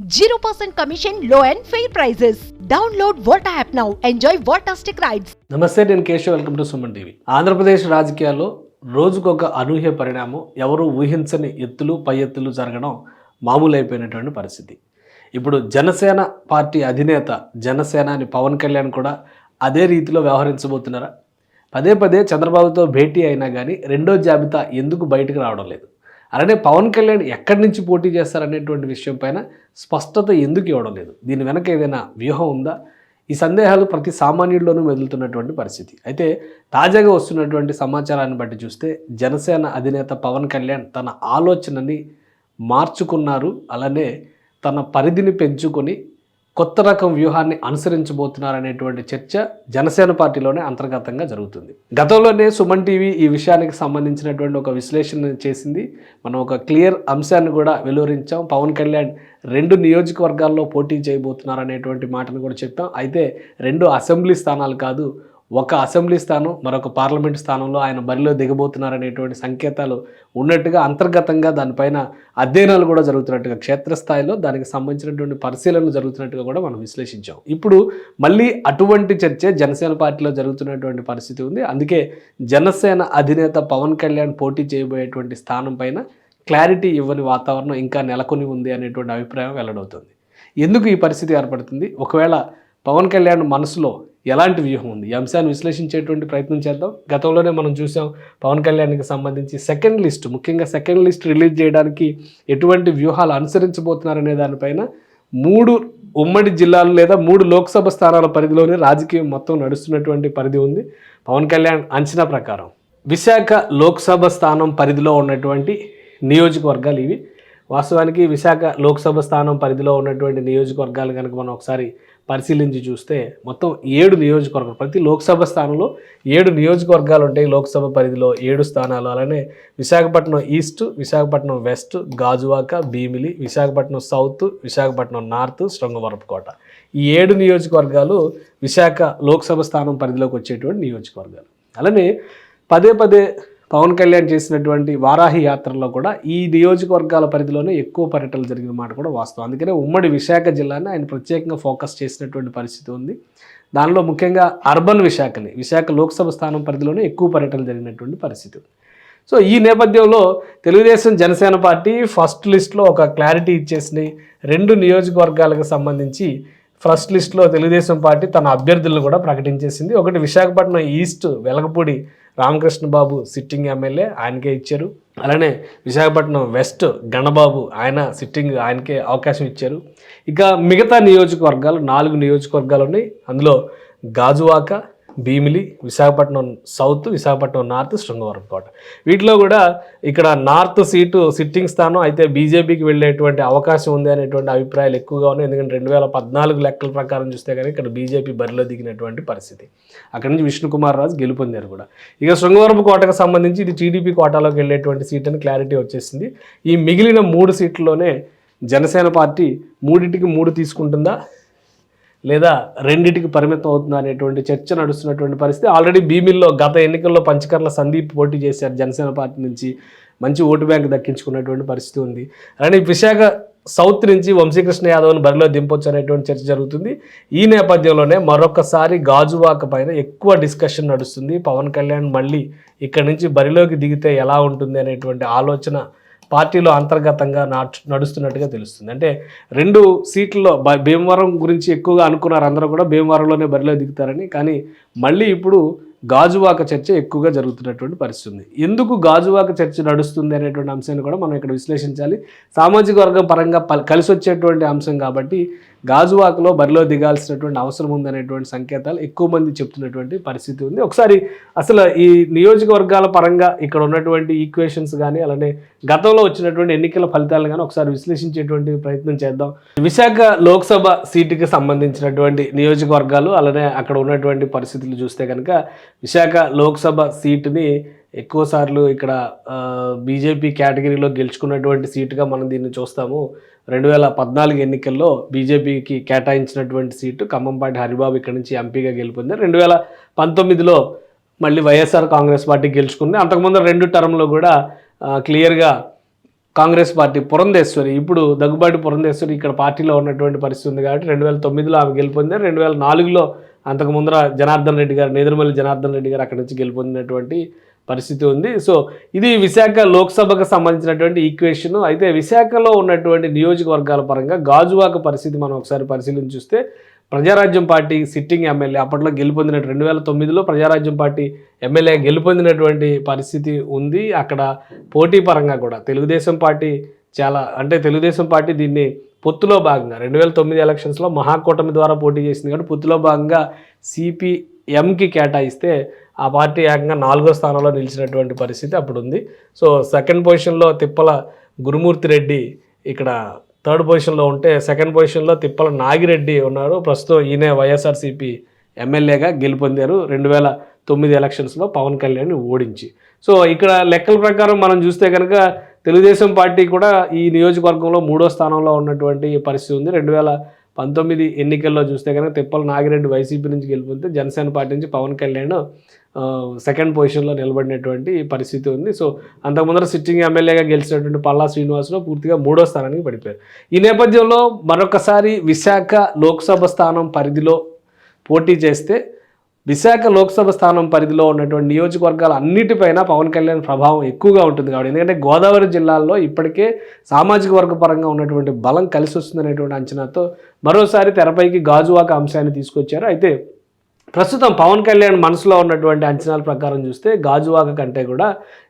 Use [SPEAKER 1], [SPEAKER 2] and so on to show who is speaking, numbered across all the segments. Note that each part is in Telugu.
[SPEAKER 1] 0% commission, low and fair prices. Download Volta app now. Enjoy Voltastic rides.
[SPEAKER 2] నమస్తే నేను Keshav. Welcome to Suman TV. Andhra Pradesh రాజకీయాల్లో రోజుకొక అనూహ్య పరిణామం ఎవరు ఊహించని ఎత్తులు పై ఎత్తులు జరగడం మామూలు అయిపోయినటువంటి పరిస్థితి. ఇప్పుడు జనసేన పార్టీ అధినేత జనసేనాని పవన్ కళ్యాణ్ కూడా అదే రీతిలో వ్యవహరించబోతున్నారా? పదే పదే చంద్రబాబుతో భేటీ అయినా కానీ రెండో జాబితా ఎందుకు బయటకు రావడం లేదు? అలానే పవన్ కళ్యాణ్ ఎక్కడి నుంచి పోటీ చేస్తారనేటువంటి విషయం పైన స్పష్టత ఎందుకు ఇవ్వడం లేదు? దీని వెనక ఏదైనా వ్యూహం ఉందా? ఈ సందేహాలు ప్రతి సామాన్యుల్లోనూ మెదులుతున్నటువంటి పరిస్థితి. అయితే తాజాగా వస్తున్నటువంటి సమాచారాన్ని బట్టి చూస్తే జనసేన అధినేత పవన్ కళ్యాణ్ తన ఆలోచనని మార్చుకున్నారు. అలానే తన పరిధిని పెంచుకొని కొత్త రకం వ్యూహాన్ని అనుసరించబోతున్నారనేటువంటి చర్చ జనసేన పార్టీలోనే అంతర్గతంగా జరుగుతుంది. గతంలోనే సుమన్ టీవీ ఈ విషయానికి సంబంధించినటువంటి ఒక విశ్లేషణ చేసింది. మనం ఒక క్లియర్ అంశాన్ని కూడా వెలువరించాం. పవన్ కళ్యాణ్ రెండు నియోజకవర్గాల్లో పోటీ చేయబోతున్నారనేటువంటి మాటను కూడా చెప్పాం. అయితే రెండు అసెంబ్లీ స్థానాలు కాదు ఒక అసెంబ్లీ స్థానం మరొక పార్లమెంట్ స్థానంలో ఆయన బరిలో దిగబోతున్నారనేటువంటి సంకేతాలు ఉన్నట్టుగా అంతర్గతంగా దానిపైన అధ్యయనాలు కూడా జరుగుతున్నట్టుగా క్షేత్రస్థాయిలో దానికి సంబంధించినటువంటి పరిశీలనలు జరుగుతున్నట్టుగా కూడా మనం విశ్లేషించాం. ఇప్పుడు మళ్ళీ అటువంటి చర్చే జనసేన పార్టీలో జరుగుతున్నటువంటి పరిస్థితి ఉంది. అందుకే జనసేన అధినేత పవన్ కళ్యాణ్ పోటీ చేయబోయేటువంటి స్థానం పైన క్లారిటీ ఇవ్వని వాతావరణం ఇంకా నెలకొని ఉంది అనేటువంటి అభిప్రాయం వెల్లడవుతుంది. ఎందుకు ఈ పరిస్థితి ఏర్పడుతుంది? ఒకవేళ పవన్ కళ్యాణ్ మనసులో ఎలాంటి వ్యూహం ఉంది? ఈ అంశాన్ని విశ్లేషించేటువంటి ప్రయత్నం చేద్దాం. గతంలోనే మనం చూసాం పవన్ కళ్యాణ్కి సంబంధించి సెకండ్ లిస్ట్ ముఖ్యంగా సెకండ్ లిస్ట్ రిలీజ్ చేయడానికి ఎటువంటి వ్యూహాలు అనుసరించబోతున్నారనే దానిపైన మూడు ఉమ్మడి జిల్లాలు లేదా మూడు లోక్సభ స్థానాల పరిధిలోనే రాజకీయం మొత్తం నడుస్తున్నటువంటి పరిధి ఉంది. పవన్ కళ్యాణ్ అంచనా ప్రకారం విశాఖ లోక్సభ స్థానం పరిధిలో ఉన్నటువంటి నియోజకవర్గాలు ఇవి. వాస్తవానికి విశాఖ లోక్సభ స్థానం పరిధిలో ఉన్నటువంటి నియోజకవర్గాలు కనుక మనం ఒకసారి పరిశీలించి చూస్తే మొత్తం ఏడు నియోజకవర్గాలు ప్రతి లోక్సభ స్థానంలో ఏడు నియోజకవర్గాలు ఉంటాయి. లోక్సభ పరిధిలో ఏడు స్థానాలు. అలానే Visakhapatnam east Visakhapatnam west Gajuwaka Bheemili Visakhapatnam south Visakhapatnam north Srungavarapukota ఈ ఏడు నియోజకవర్గాలు విశాఖ లోక్సభ స్థానం పరిధిలోకి వచ్చేటువంటి నియోజకవర్గాలు. అలానే పదే పదే పవన్ కళ్యాణ్ చేసినటువంటి వారాహి యాత్రలో కూడా ఈ నియోజకవర్గాల పరిధిలోనే ఎక్కువ పర్యటనలు జరిగిన మాట కూడా వాస్తవం. అందుకనే ఉమ్మడి విశాఖ జిల్లాని ఆయన ప్రత్యేకంగా ఫోకస్ చేసినటువంటి పరిస్థితి ఉంది. దానిలో ముఖ్యంగా అర్బన్ విశాఖని విశాఖ లోక్సభ స్థానం పరిధిలోనే ఎక్కువ పర్యటనలు జరిగినటువంటి పరిస్థితి ఉంది. సో ఈ నేపథ్యంలో తెలుగుదేశం జనసేన పార్టీ ఫస్ట్ లిస్ట్లో ఒక క్లారిటీ ఇచ్చేసినాయి రెండు నియోజకవర్గాలకు సంబంధించి ఫస్ట్ లిస్ట్లో తెలుగుదేశం పార్టీ తన అభ్యర్థులను కూడా ప్రకటించేసింది. ఒకటి Visakhapatnam east Velagapudi Ramakrishna Babu sitting MLA ఆయనకే ఇచ్చారు. అలానే విశాఖపట్నం వెస్ట్ గణబాబు ఆయన సిట్టింగ్ ఆయనకే అవకాశం ఇచ్చారు. ఇక మిగతా నియోజకవర్గాలు నాలుగు నియోజకవర్గాలు ఉన్నాయి. అందులో గాజువాక భీమిలి విశాఖపట్నం సౌత్ విశాఖపట్నం నార్త్ శృంగవరం కోట. వీటిలో కూడా ఇక్కడ నార్త్ సీటు సిట్టింగ్ స్థానం అయితే బీజేపీకి వెళ్ళేటువంటి అవకాశం ఉంది అనేటువంటి అభిప్రాయాలు ఎక్కువగా ఉన్నాయి. ఎందుకంటే రెండు వేల పద్నాలుగు లెక్కల ప్రకారం చూస్తే కానీ ఇక్కడ బీజేపీ బరిలో దిగినటువంటి పరిస్థితి. అక్కడి నుంచి విష్ణుకుమార్ రాజు గెలుపొందారు కూడా. ఇక శృంగవరం కోటకు సంబంధించి ఇది టీడీపీ కోటాలోకి వెళ్ళేటువంటి సీట్ అని క్లారిటీ వచ్చేసింది. ఈ మిగిలిన మూడు సీట్లలోనే జనసేన పార్టీ మూడింటికి మూడు తీసుకుంటుందా? లేదా రెండిటికి పరిమితం అవుతుందా అనేటువంటి చర్చ నడుస్తున్నటువంటి పరిస్థితి. ఆల్రెడీ భీమిల్లో గత ఎన్నికల్లో పంచకర్ల సందీప్ పోటీ చేశారు జనసేన పార్టీ నుంచి. మంచి ఓటు బ్యాంక్ దక్కించుకున్నటువంటి పరిస్థితి ఉంది. అలానే విశాఖ సౌత్ నుంచి వంశీకృష్ణ యాదవ్ను బరిలో దింపొచ్చు అనేటువంటి చర్చ జరుగుతుంది. ఈ నేపథ్యంలోనే మరొకసారి గాజువాక పైన ఎక్కువ డిస్కషన్ నడుస్తుంది. పవన్ కళ్యాణ్ మళ్ళీ ఇక్కడ నుంచి బరిలోకి దిగితే ఎలా ఉంటుంది అనేటువంటి ఆలోచన పార్టీలో అంతర్గతంగా నాట్ నడుస్తున్నట్టుగా తెలుస్తుంది. అంటే రెండు సీట్లలో భీమవరం గురించి ఎక్కువగా అనుకున్నారు అందరూ కూడా భీమవరంలోనే బరిలో దిగుతారని. కానీ మళ్ళీ ఇప్పుడు గాజువాక చర్చ ఎక్కువగా జరుగుతున్నటువంటి పరిస్థితి ఉంది ఎందుకు గాజువాక చర్చ నడుస్తుంది అనేటువంటి అంశాన్ని కూడా మనం ఇక్కడ విశ్లేషించాలి. సామాజిక వర్గం పరంగా కలిసి వచ్చేటువంటి అంశం కాబట్టి గాజువాకలో బరిలో దిగాల్సినటువంటి అవసరం ఉందనేటువంటి సంకేతాలు ఎక్కువ మంది చెప్తున్నటువంటి పరిస్థితి ఉంది. ఒకసారి అసలు ఈ నియోజకవర్గాల పరంగా ఇక్కడ ఉన్నటువంటి ఈక్వేషన్స్ కానీ అలానే గతంలో వచ్చినటువంటి ఎన్నికల ఫలితాలు కానీ ఒకసారి విశ్లేషించేటువంటి ప్రయత్నం చేద్దాం. విశాఖ లోక్సభ సీటుకి సంబంధించినటువంటి నియోజకవర్గాలు అలానే అక్కడ ఉన్నటువంటి పరిస్థితులు చూస్తే కనుక విశాఖ లోక్సభ సీటుని ఎక్కువ సార్లు ఇక్కడ బీజేపీ కేటగిరీలో గెలుచుకున్నటువంటి సీటుగా మనం దీన్ని చూస్తాము. రెండు వేల పద్నాలుగు ఎన్నికల్లో బీజేపీకి కేటాయించినటువంటి సీటు ఖమ్మంపాటి హరిబాబు ఇక్కడ నుంచి ఎంపీగా గెలుపొంది రెండు వేల పంతొమ్మిదిలో మళ్ళీ వైఎస్ఆర్ కాంగ్రెస్ పార్టీ గెలుచుకుంది. అంతకుముందు రెండు టర్మ్లో కూడా క్లియర్గా కాంగ్రెస్ పార్టీ పురంధేశ్వరి ఇప్పుడు దగ్గుబాటి పురంధేశ్వరి ఇక్కడ పార్టీలో ఉన్నటువంటి పరిస్థితి ఉంది కాబట్టి రెండు వేల తొమ్మిదిలో ఆమె గెలుపొందారు. రెండు వేల నాలుగులో అంతకు ముందర జనార్దన్ రెడ్డి గారు నేదురుమల్లి జనార్దన్ రెడ్డి గారు అక్కడి నుంచి గెలుపొందినటువంటి పరిస్థితి ఉంది. సో ఇది విశాఖ లోక్సభకు సంబంధించినటువంటి ఈక్వేషన్. అయితే విశాఖలో ఉన్నటువంటి నియోజకవర్గాల పరంగా గాజువాక పరిస్థితి మనం ఒకసారి పరిశీలించి చూస్తే ప్రజారాజ్యం పార్టీ సిట్టింగ్ ఎమ్మెల్యే అప్పట్లో గెలుపొందిన రెండు వేల తొమ్మిదిలో ప్రజారాజ్యం పార్టీ ఎమ్మెల్యే గెలుపొందినటువంటి పరిస్థితి ఉంది. అక్కడ పోటీ పరంగా కూడా తెలుగుదేశం పార్టీ చాలా అంటే తెలుగుదేశం పార్టీ దీన్ని పొత్తులో భాగంగా రెండు వేల తొమ్మిది ఎలక్షన్స్లో మహాకూటమి ద్వారా పోటీ చేసింది కాబట్టి పొత్తులో భాగంగా సిపి ఎంకి కేటాయిస్తే ఆ పార్టీ ఏకంగా నాలుగో స్థానంలో నిలిచినటువంటి పరిస్థితి అప్పుడు ఉంది సో సెకండ్ పొజిషన్లో తిప్పల గురుమూర్తి రెడ్డి ఇక్కడ థర్డ్ పొజిషన్లో ఉంటే సెకండ్ పొజిషన్లో తిప్పల నాగిరెడ్డి ఉన్నారు ప్రస్తుతం ఈయన వైఎస్ఆర్సీపీ ఎమ్మెల్యేగా గెలుపొందారు. రెండు వేల తొమ్మిది ఎలక్షన్స్లో పవన్ కళ్యాణ్ని ఓడించి. సో ఇక్కడ లెక్కల ప్రకారం మనం చూస్తే కనుక తెలుగుదేశం పార్టీ కూడా ఈ నియోజకవర్గంలో మూడో స్థానంలో ఉన్నటువంటి పరిస్థితి ఉంది. రెండు వేల పంతొమ్మిది ఎన్నికల్లో చూస్తే కనుక తిప్పల నాగిరెడ్డి వైసీపీ నుంచి గెలుపొందితే జనసేన పార్టీ నుంచి పవన్ కళ్యాణ్ సెకండ్ పొజిషన్లో నిలబడినటువంటి పరిస్థితి ఉంది. సో అంతకు ముందర సిట్టింగ్ ఎమ్మెల్యేగా గెలిచినటువంటి పల్లా శ్రీనివాసరావు పూర్తిగా మూడో స్థానానికి పడిపోయారు. ఈ నేపథ్యంలో మరొకసారి విశాఖ లోక్సభ స్థానం పరిధిలో పోటీ చేస్తే విశాఖ లోక్సభ స్థానం పరిధిలో ఉన్నటువంటి నియోజకవర్గాలు అన్నిటిపైన పవన్ కళ్యాణ్ ప్రభావం ఎక్కువగా ఉంటుంది కాబట్టి. ఎందుకంటే గోదావరి జిల్లాల్లో ఇప్పటికే సామాజిక వర్గ పరంగా ఉన్నటువంటి బలం కలిసి వస్తుందనేటువంటి అంచనాతో మరోసారి తెరపైకి గాజువాక అంశాన్ని తీసుకొచ్చారు. అయితే ప్రస్తుతం పవన్ కళ్యాణ్ మనసులో ఉన్నటువంటి అంచనాల ప్రకారం చూస్తే గాజువాక కంటే కూడా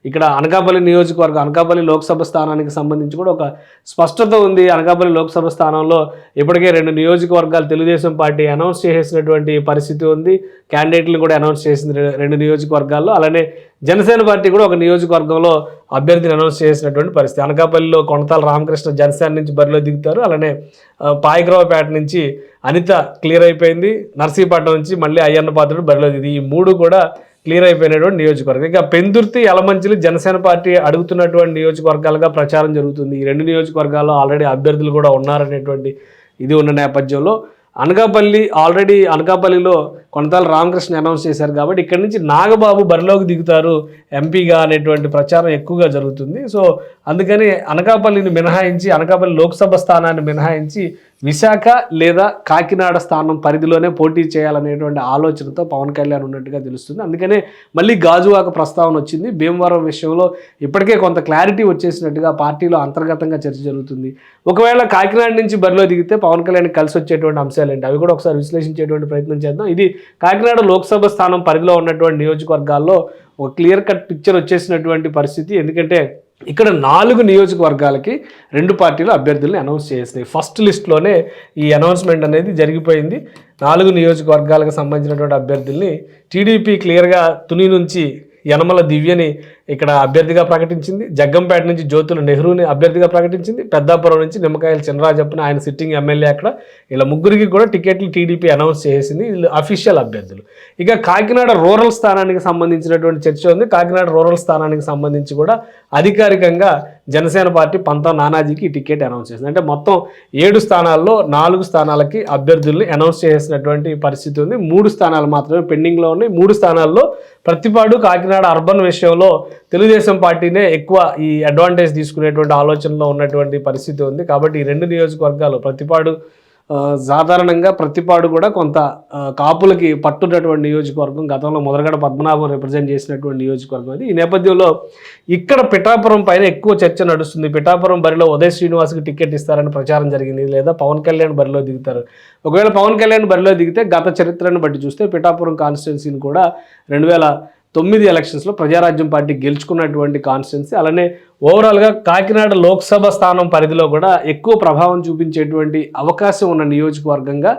[SPEAKER 2] ఇక్కడ అనకాపల్లి నియోజకవర్గం అనకాపల్లి లోక్సభ స్థానానికి సంబంధించి కూడా ఒక స్పష్టత ఉంది. అనకాపల్లి లోక్సభ స్థానంలో ఇప్పటికే రెండు నియోజకవర్గాలు తెలుగుదేశం పార్టీ అనౌన్స్ చేసేసినటువంటి పరిస్థితి ఉంది. క్యాండిడేట్లు కూడా అనౌన్స్ చేసింది రెండు నియోజకవర్గాల్లో. అలానే జనసేన పార్టీ కూడా ఒక నియోజకవర్గంలో అభ్యర్థిని అనౌన్స్ చేసినటువంటి పరిస్థితి. అనకాపల్లిలో కొనతాల రామకృష్ణ జనసేన నుంచి బరిలో దిగుతారు. అలానే ఆ, పాయకరావుపేట నుంచి అనిత క్లియర్ అయిపోయింది. నర్సీపట్నం నుంచి మళ్ళీ అయ్యన్న పాత్రుడు బరిలో దిగి ఈ మూడు కూడా క్లియర్ అయిపోయినటువంటి నియోజకవర్గం. ఇంకా పెందుర్తి యలమంచిలి జనసేన పార్టీ అడుగుతున్నటువంటి నియోజకవర్గాలుగా ప్రచారం జరుగుతుంది. ఈ రెండు నియోజకవర్గాల్లో ఆల్రెడీ అభ్యర్థులు కూడా ఉన్నారనేటువంటి ఇది ఉన్న నేపథ్యంలో అనకాపల్లి ఆల్రెడీ అనకాపల్లిలో కొనతాల రామకృష్ణ అనౌన్స్ చేశారు కాబట్టి ఇక్కడ నుంచి నాగబాబు బరిలోకి దిగుతారు ఎంపీగా అనేటువంటి ప్రచారం ఎక్కువగా జరుగుతుంది. సో అందుకని అనకాపల్లిని మినహాయించి అనకాపల్లి లోక్సభ స్థానాన్ని మినహాయించి విశాఖ లేదా కాకినాడ స్థానం పరిధిలోనే పోటీ చేయాలనేటువంటి ఆలోచనతో పవన్ కళ్యాణ్ ఉన్నట్టుగా తెలుస్తుంది. అందుకనే మళ్ళీ గాజువాక ప్రస్తావన వచ్చింది. భీమవరం విషయంలో ఇప్పటికే కొంత క్లారిటీ వచ్చేసినట్టుగా పార్టీలో అంతర్గతంగా చర్చ జరుగుతుంది. ఒకవేళ కాకినాడ నుంచి బరిలో దిగితే పవన్ కళ్యాణ్ కలిసి వచ్చేటువంటి అంశాలు ఏంటి అవి కూడా ఒకసారి విశ్లేషించేటువంటి ప్రయత్నం చేద్దాం. ఇది కాకినాడ లోక్సభ స్థానం పరిధిలో ఉన్నటువంటి నియోజకవర్గాల్లో ఒక క్లియర్ కట్ పిక్చర్ వచ్చేసినటువంటి పరిస్థితి. ఎందుకంటే ఇక్కడ నాలుగు నియోజకవర్గాలకి రెండు పార్టీలు అభ్యర్థుల్ని అనౌన్స్ చేసినాయి. ఫస్ట్ లిస్ట్లోనే ఈ అనౌన్స్మెంట్ అనేది జరిగిపోయింది. నాలుగు నియోజకవర్గాలకు సంబంధించినటువంటి అభ్యర్థుల్ని టీడీపీ క్లియర్గా తుని నుంచి యనమల దివ్యని ఇక్కడ అభ్యర్థిగా ప్రకటించింది. జగ్గంపేట నుంచి జ్యోతుల నెహ్రూని అభ్యర్థిగా ప్రకటించింది. పెద్దాపురం నుంచి నిమ్మకాయల చినరాజప్పని ఆయన సిట్టింగ్ ఎమ్మెల్యే అక్కడ. ఇలా ముగ్గురికి కూడా టికెట్లు టీడీపీ అనౌన్స్ చేసింది. వీళ్ళు అఫీషియల్ అభ్యర్థులు. ఇక కాకినాడ రూరల్ స్థానానికి సంబంధించినటువంటి చర్చ ఉంది. కాకినాడ రూరల్ స్థానానికి సంబంధించి కూడా అధికారికంగా జనసేన పార్టీ పంతం నానాజీకి టికెట్ అనౌన్స్ చేసింది. అంటే మొత్తం ఏడు స్థానాల్లో నాలుగు స్థానాలకి అభ్యర్థుల్ని అనౌన్స్ చేసినటువంటి పరిస్థితి ఉంది. మూడు స్థానాలు మాత్రమే పెండింగ్లో ఉన్నాయి. మూడు స్థానాల్లో ప్రతిపాడు కాకినాడ అర్బన్ విషయంలో తెలుగుదేశం పార్టీనే ఎక్కువ ఈ అడ్వాంటేజ్ తీసుకునేటువంటి ఆలోచనలో ఉన్నటువంటి పరిస్థితి ఉంది. కాబట్టి ఈ రెండు నియోజకవర్గాలు ప్రతిపాడు సాధారణంగా ప్రతిపాడు కూడా కొంత కాపులకి పట్టున్నటువంటి నియోజకవర్గం గతంలో మొదలగడ పద్మనాభం రిప్రజెంట్ చేసినటువంటి నియోజకవర్గం అది ఈ నేపథ్యంలో ఇక్కడ పిఠాపురం పైన ఎక్కువ చర్చ నడుస్తుంది. పిఠాపురం బరిలో ఉదయ్ శ్రీనివాస్కి టికెట్ ఇస్తారని ప్రచారం జరిగింది. లేదా పవన్ కళ్యాణ్ బరిలో దిగుతారు. ఒకవేళ పవన్ కళ్యాణ్ బరిలో దిగితే గత చరిత్రను బట్టి చూస్తే పిఠాపురం కాన్స్టిట్యున్సీని కూడా రెండు వేల తొమ్మిది ఎలక్షన్స్లో ప్రజారాజ్యం పార్టీ గెలుచుకున్నటువంటి కాన్స్టిట్యున్సీ అలానే ఓవరాల్గా కాకినాడ లోక్సభ స్థానం పరిధిలో కూడా ఎక్కువ ప్రభావం చూపించేటువంటి అవకాశం ఉన్న నియోజకవర్గంగా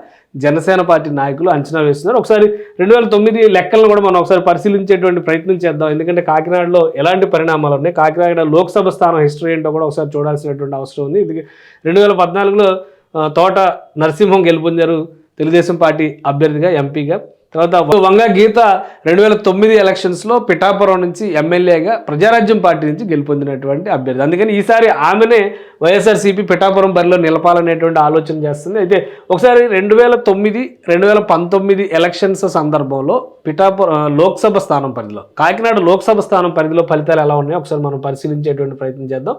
[SPEAKER 2] జనసేన పార్టీ నాయకులు అంచనా వేస్తున్నారు. ఒకసారి రెండు వేల తొమ్మిది లెక్కలను కూడా మనం ఒకసారి పరిశీలించేటువంటి ప్రయత్నం చేద్దాం. ఎందుకంటే కాకినాడలో ఎలాంటి పరిణామాలు ఉన్నాయి? కాకినాడ లోక్సభ స్థానం హిస్టరీ ఏంటో కూడా ఒకసారి చూడాల్సినటువంటి అవసరం ఉంది. ఇది రెండు వేల పద్నాలుగులో తోట నరసింహం గెలుపొందారు తెలుగుదేశం పార్టీ అభ్యర్థిగా ఎంపీగా తర్వాత వంగ గీత రెండు వేల తొమ్మిది ఎలక్షన్స్లో పిఠాపురం నుంచి ఎమ్మెల్యేగా ప్రజారాజ్యం పార్టీ నుంచి గెలుపొందినటువంటి అభ్యర్థి. అందుకని ఈసారి ఆమెనే వైఎస్ఆర్సీపీ పిఠాపురం బరిలో నిలపాలనేటువంటి ఆలోచన చేస్తుంది. అయితే ఒకసారి రెండు వేల తొమ్మిది రెండు వేల పంతొమ్మిది ఎలక్షన్స్ సందర్భంలో పిఠాపురం లోక్సభ స్థానం పరిధిలో కాకినాడ లోక్సభ స్థానం పరిధిలో ఫలితాలు ఎలా ఉన్నాయో ఒకసారి మనం పరిశీలించేటువంటి ప్రయత్నం చేద్దాం.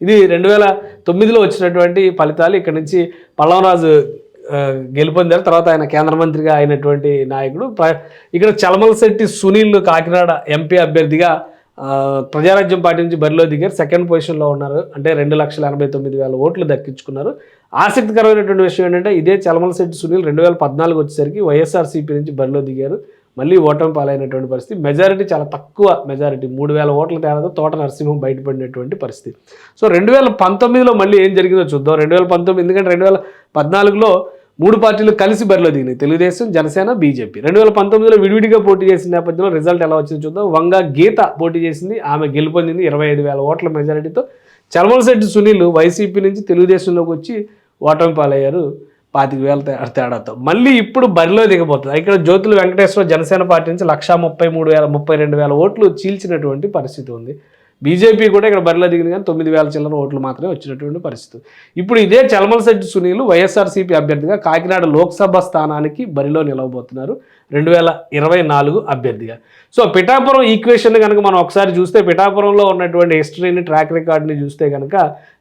[SPEAKER 2] ఇది రెండు వేల తొమ్మిదిలో వచ్చినటువంటి ఫలితాలు. ఇక్కడ నుంచి పల్లవరాజు గెలుపొందారు. తర్వాత ఆయన కేంద్ర మంత్రిగా అయినటువంటి నాయకుడు. ఇక్కడ చలమల శెట్టి సునీల్ కాకినాడ ఎంపీ అభ్యర్థిగా ప్రజారాజ్యం పార్టీ నుంచి బరిలో దిగారు. సెకండ్ పొజిషన్లో ఉన్నారు. అంటే రెండు లక్షల ఎనభై తొమ్మిది వేల ఓట్లు దక్కించుకున్నారు. ఆసక్తికరమైనటువంటి విషయం ఏంటంటే ఇదే చలమల శెట్టి సునీల్ రెండు వేల పద్నాలుగు వచ్చేసరికి వైఎస్ఆర్సీపీ నుంచి బరిలో దిగారు. మళ్ళీ ఓటమి పాలైనటువంటి పరిస్థితి. మెజారిటీ చాలా తక్కువ మెజారిటీ. మూడు వేల ఓట్ల తేడాతో తోట నరసింహం బయటపడినటువంటి పరిస్థితి. సో రెండు వేల పంతొమ్మిదిలో మళ్ళీ ఏం జరిగిందో చూద్దాం. రెండు వేల పంతొమ్మిది ఎందుకంటే రెండు వేల పద్నాలుగులో మూడు పార్టీలు కలిసి బరిలో దిగినాయి. తెలుగుదేశం జనసేన బీజేపీ. రెండు వేల పంతొమ్మిదిలో విడివిడిగా పోటీ చేసిన నేపథ్యంలో రిజల్ట్ ఎలా వచ్చిందో చూద్దాం. వంగ గీత పోటీ చేసింది. ఆమె గెలుపొందింది ఇరవై ఐదు వేల ఓట్ల మెజారిటీతో. చల్మలశెట్టి సునీల్ వైసీపీ నుంచి తెలుగుదేశంలోకి వచ్చి ఓటమి పాలయ్యారు. పాతిక వేల తేడాతో. మళ్ళీ ఇప్పుడు బరిలో దిగబోతుంది. ఇక్కడ జ్యోతుల వెంకటేశ్వర జనసేన పార్టీ నుంచి లక్షా ముప్పై మూడు వేల ముప్పై రెండు వేల ఓట్లు చీల్చినటువంటి పరిస్థితి ఉంది. బీజేపీ కూడా ఇక్కడ బరిలో దిగింది కానీ తొమ్మిది వేల చిల్లర ఓట్లు మాత్రమే వచ్చినటువంటి పరిస్థితి. ఇప్పుడు ఇదే చలమలశెట్టి సునీల్ వైఎస్ఆర్సీపీ అభ్యర్థిగా కాకినాడ లోక్సభ స్థానానికి బరిలో నిలవబోతున్నారు. రెండు వేల ఇరవై నాలుగు అభ్యర్థిగా. సో పిఠాపురం ఈక్వేషన్ కనుక మనం ఒకసారి చూస్తే పిఠాపురంలో ఉన్నటువంటి హిస్టరీని ట్రాక్ రికార్డ్ని చూస్తే కనుక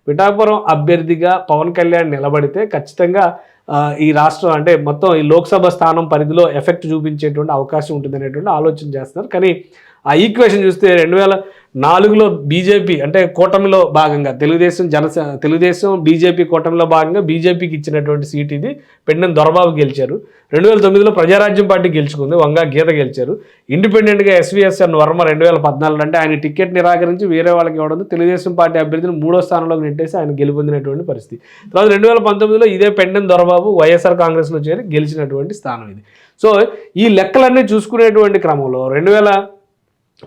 [SPEAKER 2] పిఠాపురం అభ్యర్థిగా పవన్ కళ్యాణ్ నిలబడితే ఖచ్చితంగా ఈ రాష్ట్రం అంటే మొత్తం ఈ లోక్సభ స్థానం పరిధిలో ఎఫెక్ట్ చూపించేటువంటి అవకాశం ఉంటుంది అనేటువంటి ఆలోచన చేస్తున్నారు. కానీ ఆ ఈక్వేషన్ చూస్తే రెండు వేల నాలుగులో బీజేపీ అంటే కూటమిలో భాగంగా తెలుగుదేశం జనస తెలుగుదేశం బీజేపీ కూటమిలో భాగంగా బీజేపీకి ఇచ్చినటువంటి సీట్ ఇది. పెండిన దొరబాబు గెలిచారు. రెండు వేల తొమ్మిదిలో ప్రజారాజ్యం పార్టీ గెలుచుకుంది. వంగా గీత గెలిచారు. ఇండిపెండెంట్గా ఎస్వీఎస్ఎన్ వర్మ రెండు వేల పద్నాలుగు అంటే ఆయన టికెట్ నిరాకరించి వేరే వాళ్ళకి ఇవ్వడంతో తెలుగుదేశం పార్టీ అభ్యర్థిని మూడో స్థానంలోకి నెట్టేసి ఆయన గెలుపొందినటువంటి పరిస్థితి. తర్వాత రెండు వేల పంతొమ్మిదిలో ఇదే పెండెం దొరబాబు వైఎస్ఆర్ కాంగ్రెస్లో చేరి గెలిచినటువంటి స్థానం ఇది. సో ఈ లెక్కలన్నీ చూసుకునేటువంటి క్రమంలో రెండు వేల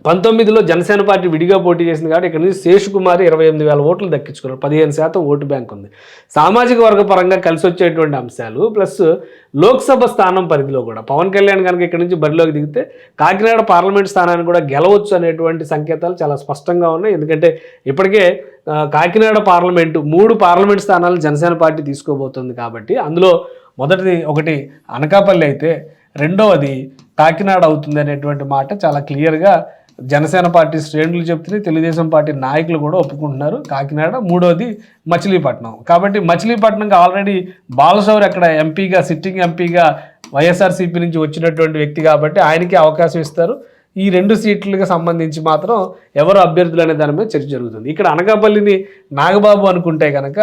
[SPEAKER 2] పంతొమ్మిదిలో జనసేన పార్టీ విడిగా పోటీ చేసింది కాబట్టి ఇక్కడ నుంచి శేష్ కుమార్ ఇరవై ఎనిమిది వేల ఓట్లు దక్కించుకున్నారు. పదిహేను శాతం ఓటు బ్యాంక్ ఉంది. సామాజిక వర్గ పరంగా కలిసి వచ్చేటువంటి అంశాలు ప్లస్ లోక్సభ స్థానం పరిధిలో కూడా. పవన్ కళ్యాణ్ కనుక ఇక్కడ నుంచి బరిలోకి దిగితే కాకినాడ పార్లమెంట్ స్థానాన్ని కూడా గెలవచ్చు అనేటువంటి సంకేతాలు చాలా స్పష్టంగా ఉన్నాయి. ఎందుకంటే ఇప్పటికే కాకినాడ పార్లమెంటు మూడు పార్లమెంట్ స్థానాలు జనసేన పార్టీ తీసుకోబోతుంది కాబట్టి అందులో మొదటిది ఒకటి అనకాపల్లి అయితే రెండవది కాకినాడ అవుతుంది అనేటువంటి మాట చాలా క్లియర్గా జనసేన పార్టీ శ్రేణులు చెప్తున్నాయి తెలుగుదేశం పార్టీ నాయకులు కూడా ఒప్పుకుంటున్నారు. కాకినాడ మూడోది మచిలీపట్నం. కాబట్టి మచిలీపట్నంకి ఆల్రెడీ బాలశౌర్ అక్కడ ఎంపీగా సిట్టింగ్ ఎంపీగా వైఎస్ఆర్సీపీ నుంచి వచ్చినటువంటి వ్యక్తి కాబట్టి ఆయనకి అవకాశం ఇస్తారు. ఈ రెండు సీట్లకు సంబంధించి మాత్రం ఎవరు అభ్యర్థులు అనే దాని మీద చర్చ జరుగుతుంది. ఇక్కడ అనకాపల్లిని నాగబాబు అనుకుంటే కనుక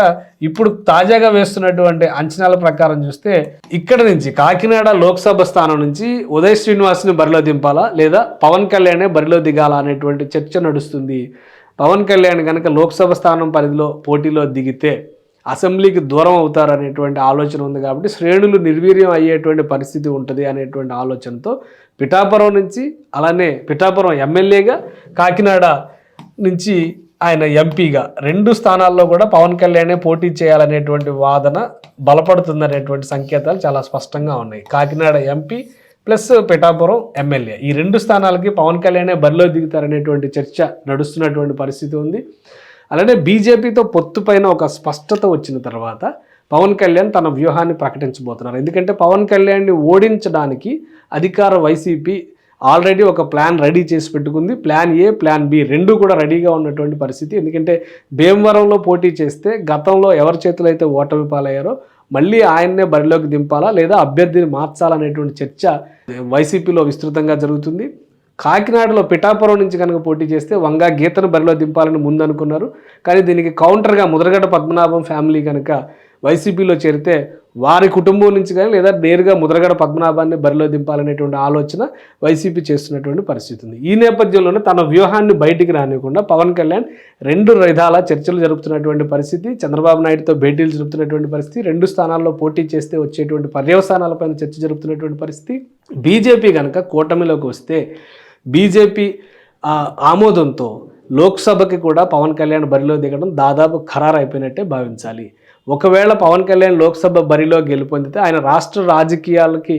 [SPEAKER 2] ఇప్పుడు తాజాగా వేస్తున్నటువంటి అంచనాల ప్రకారం చూస్తే ఇక్కడ నుంచి కాకినాడ లోక్సభ స్థానం నుంచి ఉదయ్ శ్రీనివాస్ని బరిలో దింపాలా లేదా పవన్ కళ్యాణే బరిలో దిగాలా అనేటువంటి చర్చ నడుస్తుంది. పవన్ కళ్యాణ్ కనుక లోక్సభ స్థానం పరిధిలో పోటీలో దిగితే అసెంబ్లీకి దూరం అవుతారనేటువంటి ఆలోచన ఉంది కాబట్టి శ్రేణులు నిర్వీర్యం అయ్యేటువంటి పరిస్థితి ఉంటుంది అనేటువంటి ఆలోచనతో పిఠాపురం నుంచి అలానే పిఠాపురం ఎమ్మెల్యేగా కాకినాడ నుంచి ఆయన ఎంపీగా రెండు స్థానాల్లో కూడా పవన్ కళ్యాణే పోటీ చేయాలనేటువంటి వాదన బలపడుతుందనేటువంటి సంకేతాలు చాలా స్పష్టంగా ఉన్నాయి. Kakinada MP plus Pithapuram MLA. ఈ రెండు స్థానాలకి పవన్ కళ్యాణే బరిలో దిగుతారనేటువంటి చర్చ నడుస్తున్నటువంటి పరిస్థితి ఉంది. అలానే బీజేపీతో పొత్తు పైన ఒక స్పష్టత వచ్చిన తర్వాత పవన్ కళ్యాణ్ తన వ్యూహాన్ని ప్రకటించబోతున్నారు. ఎందుకంటే పవన్ కళ్యాణ్ని ఓడించడానికి అధికార వైసీపీ ఆల్రెడీ ఒక ప్లాన్ రెడీ చేసి పెట్టుకుంది. ప్లాన్ ఏ ప్లాన్ బి రెండు కూడా రెడీగా ఉన్నటువంటి పరిస్థితి. ఎందుకంటే భీమవరంలో పోటీ చేస్తే గతంలో ఎవరి చేతులు అయితే ఓటమి పాలయ్యారో మళ్ళీ ఆయన్నే బరిలోకి దింపాలా లేదా అభ్యర్థిని మార్చాలనేటువంటి చర్చ వైసీపీలో విస్తృతంగా జరుగుతుంది. కాకినాడలో పిఠాపురం నుంచి కనుక పోటీ చేస్తే వంగా గీతను బరిలో దింపాలని ముందు అనుకున్నారు కానీ దీనికి కౌంటర్గా ముద్రగడ పద్మనాభం ఫ్యామిలీ కనుక వైసీపీలో చేరితే వారి కుటుంబం నుంచి కానీ లేదా నేరుగా ముద్రగడ పద్మనాభాన్ని బరిలో దింపాలనేటువంటి ఆలోచన వైసీపీ చేస్తున్నటువంటి పరిస్థితి ఉంది. ఈ నేపథ్యంలోనే తన వ్యూహాన్ని బయటికి రానివ్వకుండా పవన్ కళ్యాణ్ రెండు విధాల చర్చలు జరుపుతున్నటువంటి పరిస్థితి చంద్రబాబు నాయుడుతో భేటీలు జరుపుతున్నటువంటి పరిస్థితి రెండు స్థానాల్లో పోటీ చేస్తే వచ్చేటువంటి పర్యవసానాలపైన చర్చ జరుపుతున్నటువంటి పరిస్థితి. బీజేపీ కనుక కూటమిలోకి వస్తే బీజేపీ ఆమోదంతో లోక్సభకి కూడా పవన్ కళ్యాణ్ బరిలో దిగడం దాదాపు ఖరారైపోయినట్టే భావించాలి. ఒకవేళ పవన్ కళ్యాణ్ లోక్సభ బరిలో గెలుపొందితే ఆయన రాష్ట్ర రాజకీయాలకి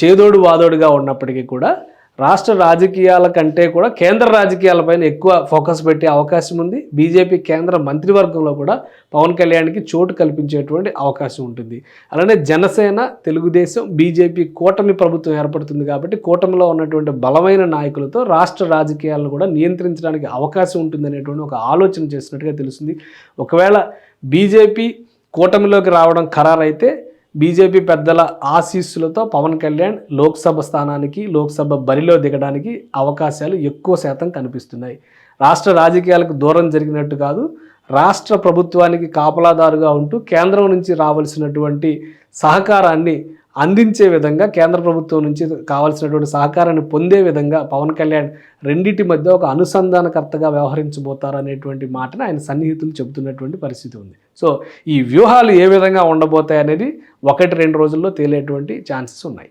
[SPEAKER 2] చేదోడు వాదోడుగా ఉన్నప్పటికీ కూడా రాష్ట్ర రాజకీయాల కంటే కూడా కేంద్ర రాజకీయాలపైన ఎక్కువ ఫోకస్ పెట్టే అవకాశం ఉంది. బీజేపీ కేంద్ర మంత్రివర్గంలో కూడా పవన్ కళ్యాణ్కి చోటు కల్పించేటువంటి అవకాశం ఉంటుంది. అలానే జనసేన తెలుగుదేశం బీజేపీ కూటమి ప్రభుత్వం ఏర్పడుతుంది కాబట్టి కూటమిలో ఉన్నటువంటి బలమైన నాయకులతో రాష్ట్ర రాజకీయాలను కూడా నియంత్రించడానికి అవకాశం ఉంటుంది అనేటువంటి ఒక ఆలోచన చేసినట్టుగా తెలుస్తుంది. ఒకవేళ బీజేపీ కూటమిలోకి రావడం ఖరారైతే బీజేపీ పెద్దల ఆశీస్సులతో పవన్ కళ్యాణ్ లోక్సభ స్థానానికి లోక్సభ బరిలో దిగడానికి అవకాశాలు ఎక్కువ శాతం కనిపిస్తున్నాయి. రాష్ట్ర రాజకీయాలకు దూరం జరిగినట్టు కాదు రాష్ట్ర ప్రభుత్వానికి కాపలాదారుగా ఉంటూ కేంద్రం నుంచి రావాల్సినటువంటి సహకారాన్ని అందించే విధంగా కేంద్ర ప్రభుత్వం నుంచి కావాల్సినటువంటి సహకారాన్ని పొందే విధంగా పవన్ కళ్యాణ్ రెండింటి మధ్య ఒక అనుసంధానకర్తగా వ్యవహరించబోతారు అనేటువంటి మాటను ఆయన సన్నిహితులు చెబుతున్నటువంటి పరిస్థితి ఉంది. సో ఈ వ్యూహాలు ఏ విధంగా ఉండబోతాయి అనేది ఒకటి రెండు రోజుల్లో తేలేటువంటి ఛాన్సెస్ ఉన్నాయి.